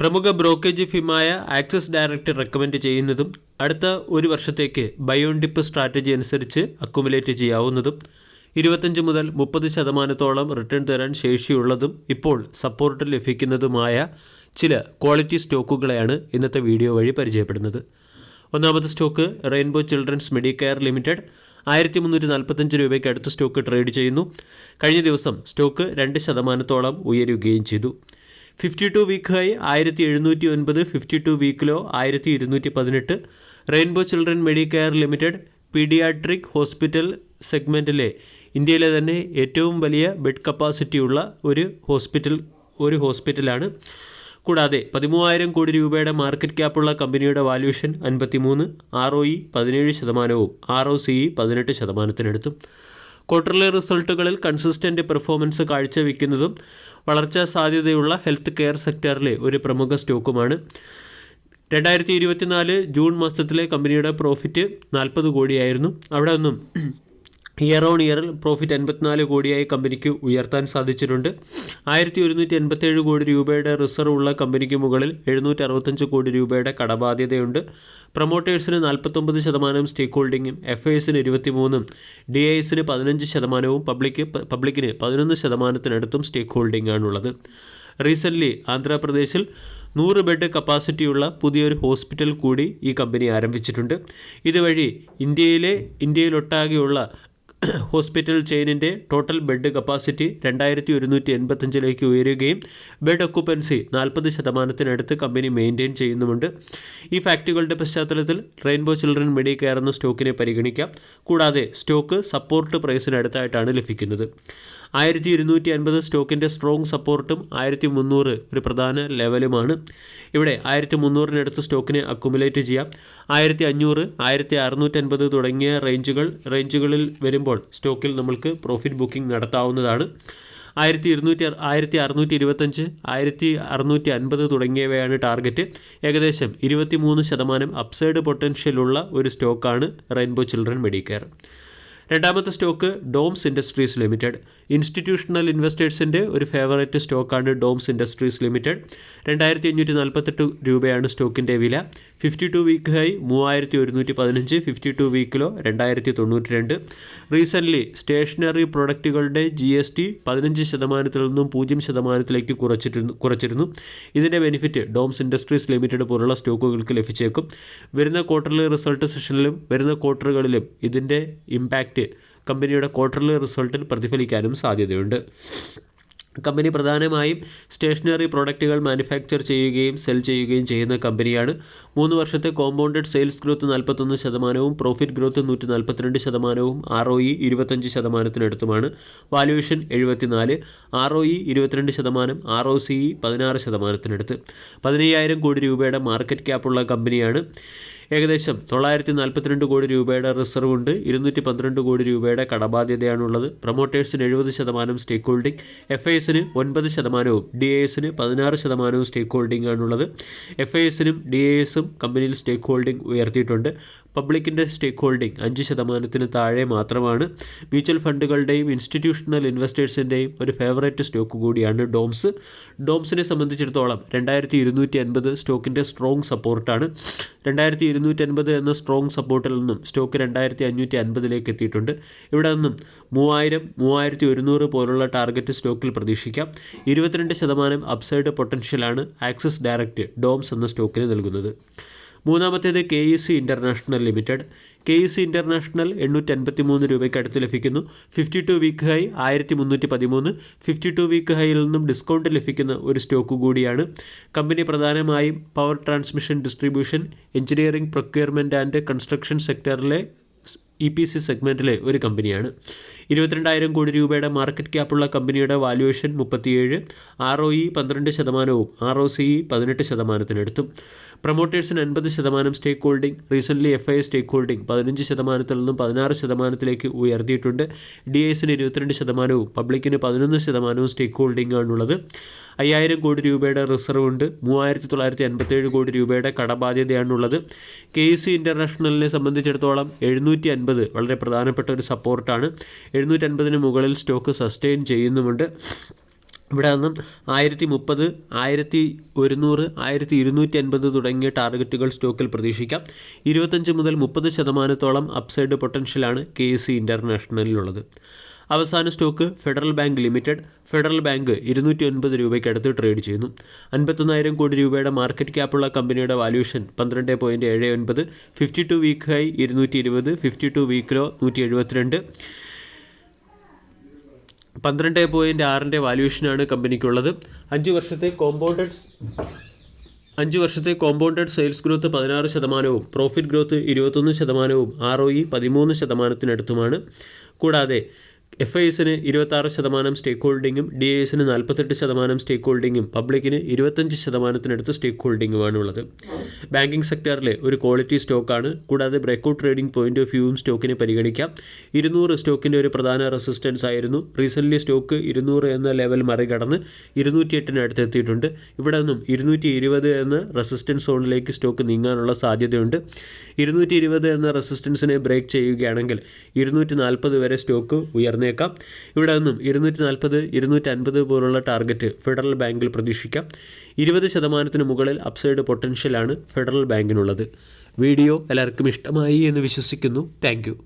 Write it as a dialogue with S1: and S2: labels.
S1: പ്രമുഖ ബ്രോക്കേജ് ഫിമായ Axis Direct recommend ചെയ്യുന്നതും അടുത്ത ഒരു വർഷത്തേക്ക് ബയോൺ ഡിപ്പ് സ്ട്രാറ്റജി അനുസരിച്ച് അക്കുമുലേറ്റ് ചെയ്യാവുന്നതും ഇരുപത്തഞ്ച് മുതൽ മുപ്പത് ശതമാനത്തോളം റിട്ടേൺ തരാൻ ശേഷിയുള്ളതും ഇപ്പോൾ സപ്പോർട്ട് ലഭിക്കുന്നതുമായ ചില ക്വാളിറ്റി സ്റ്റോക്കുകളെയാണ് ഇന്നത്തെ വീഡിയോ വഴി പരിചയപ്പെടുന്നത്. ഒന്നാമത്തെ stock Rainbow children's medicare limited ആയിരത്തി മുന്നൂറ്റി നാൽപ്പത്തഞ്ച് രൂപയ്ക്ക് അടുത്ത സ്റ്റോക്ക് ട്രേഡ് ചെയ്യുന്നു. കഴിഞ്ഞ ദിവസം സ്റ്റോക്ക് രണ്ട് ശതമാനത്തോളം ഉയരുകയും ചെയ്തു. ഫിഫ്റ്റി ടു വീക്ക് ഹൈ ആയിരത്തി എഴുന്നൂറ്റി ഒൻപത് ഫിഫ്റ്റി ടു വീക്കിലോ ആയിരത്തി ഇരുന്നൂറ്റി പതിനെട്ട് Rainbow children medicare limited paediatric hospital സെഗ്മെന്റിലെ ഇന്ത്യയിലെ തന്നെ ഏറ്റവും വലിയ ബെഡ് കപ്പാസിറ്റിയുള്ള ഒരു ഹോസ്പിറ്റൽ ഒരു ഹോസ്പിറ്റലാണ്. കൂടാതെ പതിമൂവായിരം കോടി രൂപയുടെ മാർക്കറ്റ് ക്യാപ്പുള്ള കമ്പനിയുടെ വാല്യൂഷൻ അൻപത്തിമൂന്ന് ആർ ഒ ഇ പതിനേഴ് ശതമാനവും ആർ ഒ സി ഇ പതിനെട്ട് ശതമാനത്തിനടുത്തും. ക്വാർട്ടർലി റിസൾട്ടുകളിൽ കൺസിസ്റ്റന്റ് പെർഫോമൻസ് കാഴ്ചവെക്കുന്നതും വളർച്ചാ സാധ്യതയുള്ള ഹെൽത്ത് കെയർ സെക്ടറിലെ ഒരു പ്രമുഖ സ്റ്റോക്കുമാണ്. രണ്ടായിരത്തി ഇരുപത്തിനാല് ജൂൺ മാസത്തിലെ കമ്പനിയുടെ പ്രോഫിറ്റ് നാൽപ്പത് കോടിയായിരുന്നു. അവിടെ നിന്നും ഇയർ ഓൺ ഇയറിൽ പ്രോഫിറ്റ് എൺപത്തിനാല് കോടിയായി കമ്പനിക്ക് ഉയർത്താൻ സാധിച്ചിട്ടുണ്ട്. ആയിരത്തി ഒരുന്നൂറ്റി എൺപത്തേഴ് കോടി രൂപയുടെ റിസർവ് ഉള്ള കമ്പനിക്ക് മുകളിൽ എഴുന്നൂറ്റി അറുപത്തഞ്ച് കോടി രൂപയുടെ കടബാധ്യതയുണ്ട്. പ്രൊമോട്ടേഴ്സിന് നാൽപ്പത്തൊമ്പത് ശതമാനം സ്റ്റേക്ക് ഹോൾഡിങ്ങും എഫ് ഐസിന് ഇരുപത്തിമൂന്നും ഡി ഐ എസിന് പതിനഞ്ച് ശതമാനവും പബ്ലിക്ക് പബ്ലിക്കിന് പതിനൊന്ന് ശതമാനത്തിനടുത്തും സ്റ്റേക്ക് ഹോൾഡിംഗ് ആണുള്ളത്. റീസെന്റ്ലി ആന്ധ്രാപ്രദേശിൽ നൂറ് ബെഡ് കപ്പാസിറ്റിയുള്ള പുതിയൊരു ഹോസ്പിറ്റൽ കൂടി ഈ കമ്പനി ആരംഭിച്ചിട്ടുണ്ട്. ഇതുവഴി ഇന്ത്യയിലെ ഇന്ത്യയിലൊട്ടാകെയുള്ള ഹോസ്പിറ്റൽ ചെയിനിന്റെ ടോട്ടൽ ബെഡ് കപ്പാസിറ്റി രണ്ടായിരത്തി ഒരുന്നൂറ്റി എൺപത്തഞ്ചിലേക്ക് ഉയരുകയും ബെഡ് ഒക്കുപ്പൻസി നാൽപ്പത് ശതമാനത്തിനടുത്ത് കമ്പനി മെയിന്റെയിൻ ചെയ്യുന്നുമുണ്ട്. ഈ ഫാക്റ്റുകളുടെ പശ്ചാത്തലത്തിൽ റെയിൻബോ ചിൽഡ്രൻ മെഡി എന്ന സ്റ്റോക്കിനെ പരിഗണിക്കാം. കൂടാതെ സ്റ്റോക്ക് സപ്പോർട്ട് പ്രൈസിനടുത്തായിട്ടാണ് ലഭിക്കുന്നത്. ആയിരത്തി ഇരുന്നൂറ്റി അൻപത് സ്റ്റോക്കിന്റെ സ്ട്രോങ് സപ്പോർട്ടും ആയിരത്തി മുന്നൂറ് ഒരു പ്രധാന ലെവലുമാണ്. ഇവിടെ ആയിരത്തി മുന്നൂറിനടുത്ത് സ്റ്റോക്കിനെ അക്കുമുലേറ്റ് ചെയ്യാം. ആയിരത്തി അഞ്ഞൂറ് ആയിരത്തി അറുന്നൂറ്റൻപത് തുടങ്ങിയ റേഞ്ചുകൾ റേഞ്ചുകളിൽ വരുമ്പോൾ സ്റ്റോക്കിൽ നമ്മൾക്ക് പ്രോഫിറ്റ് ബുക്കിംഗ് നടത്താവുന്നതാണ്. ആയിരത്തി ഇരുന്നൂറ്റി ആയിരത്തി അറുന്നൂറ്റി ഇരുപത്തഞ്ച് ആയിരത്തി അറുന്നൂറ്റി അൻപത് തുടങ്ങിയവയാണ് ടാർഗറ്റ് ഏകദേശം ഇരുപത്തി മൂന്ന് ശതമാനം അപ്സൈഡ് പൊട്ടൻഷ്യലുള്ള ഒരു സ്റ്റോക്കാണ് റെയിൻബോ ചിൽഡ്രൻ മെഡിക്കെയർ രണ്ടാമത്തെ stock Doms industries limited. Institutional ഇൻവെസ്റ്റേഴ്സിന്റെ ഒരു ഫേവറേറ്റ് സ്റ്റോക്കാണ് ഡോംസ് ഇൻഡസ്ട്രീസ് ലിമിറ്റഡ്. രണ്ടായിരത്തി അഞ്ഞൂറ്റി നാൽപ്പത്തെട്ട് രൂപയാണ് സ്റ്റോക്കിന്റെ വില. ഫിഫ്റ്റി ടു വീക്ക് ഹൈ മൂവായിരത്തി ഒരുന്നൂറ്റി പതിനഞ്ച് ഫിഫ്റ്റി ടു വീക്കിലോ രണ്ടായിരത്തി തൊണ്ണൂറ്റി രണ്ട് റീസെന്റ്ലി സ്റ്റേഷനറി പ്രൊഡക്റ്റുകളുടെ ജി എസ് ടി പതിനഞ്ച് ശതമാനത്തിൽ നിന്നും പൂജ്യം ശതമാനത്തിലേക്ക് കുറച്ചിരുന്നു കുറച്ചിരുന്നു. ഇതിന്റെ ബെനിഫിറ്റ് ഡോംസ് ഇൻഡസ്ട്രീസ് ലിമിറ്റഡ് പോലുള്ള സ്റ്റോക്കുകൾക്ക് ലഭിച്ചേക്കും. വരുന്ന ക്വാർട്ടർലി റിസൾട്ട് സെഷനിലും വരുന്ന ക്വാർട്ടറുകളിലും ഇതിന്റെ ഇമ്പാക്റ്റ് കമ്പനിയുടെ ക്വാർട്ടർലി റിസൾട്ടിൽ പ്രതിഫലിക്കാനും സാധ്യതയുണ്ട്. കമ്പനി പ്രധാനമായും സ്റ്റേഷനറി പ്രോഡക്റ്റുകൾ മാനുഫാക്ചർ ചെയ്യുകയും സെൽ ചെയ്യുകയും ചെയ്യുന്ന കമ്പനിയാണ്. മൂന്ന് വർഷത്തെ കോമ്പൗണ്ടഡ് സെയിൽസ് ഗ്രോത്ത് നാൽപ്പത്തൊന്ന് ശതമാനവും പ്രോഫിറ്റ് ഗ്രോത്ത് നൂറ്റി നാൽപ്പത്തിരണ്ട് ശതമാനവും ആർ ഒ ഇ ഇരുപത്തഞ്ച് ശതമാനത്തിനടുത്തുമാണ്. വാല്യുവേഷൻ എഴുപത്തിനാല് ആർ ഒ ഇ ഇരുപത്തിരണ്ട് ശതമാനം ആർ ഒ സി ഇ പതിനാറ് ശതമാനത്തിനടുത്ത്. പതിനയ്യായിരം കോടി രൂപയുടെ മാർക്കറ്റ് ക്യാപ്പുള്ള കമ്പനിയാണ്. ഏകദേശം തൊള്ളായിരത്തി നാൽപ്പത്തിരണ്ട് കോടി രൂപയുടെ റിസർവ് ഉണ്ട്. ഇരുന്നൂറ്റി പന്ത്രണ്ട് കോടി രൂപയുടെ കടബാധ്യതയാണുള്ളത്. പ്രൊമോട്ടേഴ്സിന് എഴുപത് ശതമാനം സ്റ്റേക്ക് ഹോൾഡിംഗ് എഫ് ഐ എസിന് ഒൻപത് ശതമാനവും ഡി എ എസിന് പതിനാറ് ശതമാനവും സ്റ്റേക്ക് ഹോൾഡിംഗ് ആണുള്ളത്. എഫ് ഐ എസിനും ഡി എ എസും കമ്പനിയിൽ സ്റ്റേക്ക് ഹോൾഡിംഗ് ഉയർത്തിയിട്ടുണ്ട്. പബ്ലിക്കിന്റെ സ്റ്റേക്ക് ഹോൾഡിംഗ് അഞ്ച് ശതമാനത്തിന് താഴെ മാത്രമാണ് മ്യൂച്വൽ ഫണ്ടുകളുടെയും ഇൻസ്റ്റിറ്റ്യൂഷണൽ ഇൻവെസ്റ്റേഴ്സിന്റെയും ഒരു ഫേവറേറ്റ് സ്റ്റോക്ക് കൂടിയാണ് ഡോംസ്. ഡോംസിനെ സംബന്ധിച്ചിടത്തോളം രണ്ടായിരത്തി ഇരുന്നൂറ്റി അൻപത് സ്റ്റോക്കിന്റെ സ്ട്രോങ് സപ്പോർട്ടാണ്. രണ്ടായിരത്തി ഇരുന്നൂറ്റി അൻപത് എന്ന സ്ട്രോങ് സപ്പോർട്ടിൽ നിന്നും സ്റ്റോക്ക് രണ്ടായിരത്തി അഞ്ഞൂറ്റി അൻപതിലേക്ക് എത്തിയിട്ടുണ്ട്. ഇവിടെ നിന്നും മൂവായിരം മൂവായിരത്തി ഒരുന്നൂറ് പോലുള്ള ടാർഗറ്റ് സ്റ്റോക്കിൽ പ്രതീക്ഷിക്കാം. ഇരുപത്തിരണ്ട് ശതമാനം അപ്സൈഡ് പൊട്ടൻഷ്യലാണ് ആക്സിസ് ഡയറക്റ്റ് ഡോംസ് എന്ന സ്റ്റോക്കിന് നൽകുന്നത്. മൂന്നാമത്തേത് K E C international limited. K E C international എണ്ണൂറ്റി അൻപത്തി മൂന്ന് രൂപയ്ക്ക് അടുത്ത് ലഭിക്കുന്നു. ഫിഫ്റ്റി ടു വീക്ക് ഹൈ ആയിരത്തി മുന്നൂറ്റി പതിമൂന്ന് ഫിഫ്റ്റി ടു വീക്ക് ഹൈയിൽ നിന്നും ഡിസ്കൗണ്ട് ലഭിക്കുന്ന ഒരു സ്റ്റോക്ക് കൂടിയാണ്. കമ്പനി പ്രധാനമായും power transmission distribution engineering procurement and construction സെക്ടറിലെ E P C സെഗ്മെന്റിലെ ഒരു കമ്പനിയാണ്. ഇരുപത്തിരണ്ടായിരം കോടി രൂപയുടെ മാർക്കറ്റ് ക്യാപ്പുള്ള കമ്പനിയുടെ വാല്യുവേഷൻ മുപ്പത്തിയേഴ് ആർ ഒ ഇ പന്ത്രണ്ട് ശതമാനവും ആർ ഒ സി ഇ പതിനെട്ട് ശതമാനത്തിനടുത്തും. പ്രൊമോട്ടേഴ്സിന് അൻപത് ശതമാനം stake holding recently F I stake holding പതിനഞ്ച് ശതമാനത്തിൽ നിന്നും പതിനാറ് ശതമാനത്തിലേക്ക് ഉയർത്തിയിട്ടുണ്ട്. ഡി എസിന് ഇരുപത്തിരണ്ട് ശതമാനവും പബ്ലിക്കിന് പതിനൊന്ന് ശതമാനവും സ്റ്റേക്ക് ഹോൾഡിംഗ് ആണുള്ളത്. അയ്യായിരം കോടി രൂപയുടെ റിസർവ് ഉണ്ട് മൂവായിരത്തി തൊള്ളായിരത്തി അൻപത്തേഴ് കോടി രൂപയുടെ കടബാധ്യതയാണുള്ളത്. കെ സി ഇന്റർനാഷണലിനെ സംബന്ധിച്ചിടത്തോളം എഴുന്നൂറ്റി അൻപത് വളരെ പ്രധാനപ്പെട്ട ഒരു സപ്പോർട്ടാണ്. എഴുന്നൂറ്റി അൻപതിന് മുകളിൽ സ്റ്റോക്ക് സസ്റ്റെയിൻ ചെയ്യുന്നുമുണ്ട്. ഇവിടെ നിന്നും ആയിരത്തി മുപ്പത് ആയിരത്തി ഒരുന്നൂറ് ആയിരത്തി ഇരുന്നൂറ്റി അൻപത് തുടങ്ങിയ ടാർഗറ്റുകൾ സ്റ്റോക്കിൽ പ്രതീക്ഷിക്കാം. ഇരുപത്തഞ്ച് മുതൽ മുപ്പത് ശതമാനത്തോളം അപ്സൈഡ് പൊട്ടൻഷ്യലാണ് കെ സി ഇന്റർനാഷണലിലുള്ളത് അവസാന stock Federal Bank limited Federal Bank ഇരുന്നൂറ്റി ഒൻപത് രൂപയ്ക്കടുത്ത് ട്രേഡ് ചെയ്യുന്നു. അൻപത്തൊന്നായിരം കോടി രൂപയുടെ മാർക്കറ്റ് ക്യാപ്പുള്ള കമ്പനിയുടെ വാല്യൂഷൻ പന്ത്രണ്ട് പോയിന്റ് ഏഴ് ഒൻപത് ഫിഫ്റ്റി ടു വീക്ക് ഹൈ ഇരുന്നൂറ്റി ഇരുപത് ഫിഫ്റ്റി ടു വീക്ക് ലോ നൂറ്റി എഴുപത്തിരണ്ട് പന്ത്രണ്ട് പോയിന്റ് ആറിന്റെ വാല്യൂഷനാണ് കമ്പനിക്കുള്ളത്. അഞ്ച് വർഷത്തെ കോമ്പൗണ്ടഡ് അഞ്ച് വർഷത്തെ കോമ്പൗണ്ടഡ് സെയിൽസ് ഗ്രോത്ത് പതിനാറ് ശതമാനവും പ്രോഫിറ്റ് ഗ്രോത്ത് ഇരുപത്തൊന്ന് ശതമാനവും ആർ ഒ ഇ പതിമൂന്ന് ശതമാനത്തിനടുത്തുമാണ്. കൂടാതെ എഫ് ഐ എസിന് ഇരുപത്താറ് ശതമാനം സ്റ്റേക്ക് ഹോൾഡിങ്ങും ഡി ഐ എസിന് നാൽപ്പത്തെട്ട് ശതമാനം സ്റ്റേക്ക് ഹോൾഡിങ്ങും പബ്ലിക്കിന് ഇരുപത്തഞ്ച് ശതമാനത്തിനടുത്ത് സ്റ്റേക്ക് ഹോൾഡിങ്ങുമാണ് ഉള്ളത് ബാങ്കിംഗ് സെക്ടറിലെ ഒരു ക്വാളിറ്റി സ്റ്റോക്കാണ്. കൂടാതെ ബ്രേക്കൗട്ട് ട്രേഡിംഗ് പോയിന്റ് ഓഫ് വ്യൂവും സ്റ്റോക്കിനെ പരിഗണിക്കാം. ഇരുന്നൂറ് സ്റ്റോക്കിന്റെ ഒരു പ്രധാന റെസിസ്റ്റൻസ് ആയിരുന്നു. റീസെന്റ്ലി സ്റ്റോക്ക് ഇരുന്നൂറ് എന്ന ലെവൽ മറികടന്ന് ഇരുന്നൂറ്റി എട്ടിന് അടുത്തെത്തിയിട്ടുണ്ട്. ഇവിടെ നിന്നും ഇരുന്നൂറ്റി ഇരുപത് എന്ന റെസിസ്റ്റൻസ് സോണിലേക്ക് സ്റ്റോക്ക് നീങ്ങാനുള്ള സാധ്യതയുണ്ട്. ഇരുന്നൂറ്റി ഇരുപത് എന്ന റെസിസ്റ്റൻസിനെ ബ്രേക്ക് ചെയ്യുകയാണെങ്കിൽ ഇരുന്നൂറ്റി നാൽപ്പത് വരെ സ്റ്റോക്ക് ഉയർന്നേക്കാം ഇവിടെ നിന്നും ഇരുന്നൂറ്റി നാൽപ്പത് ഇരുന്നൂറ്റി അൻപത് പോലുള്ള ടാർഗറ്റ് ഫെഡറൽ ബാങ്കിൽ പ്രതീക്ഷിക്കാം. ഇരുപത് ശതമാനത്തിന് മുകളിൽ അപ്സൈഡ് പൊട്ടൻഷ്യലാണ് ഫെഡറൽ ബാങ്കിനുള്ളത് വീഡിയോ എല്ലാവർക്കും ഇഷ്ടമായി എന്ന് വിശ്വസിക്കുന്നു. താങ്ക്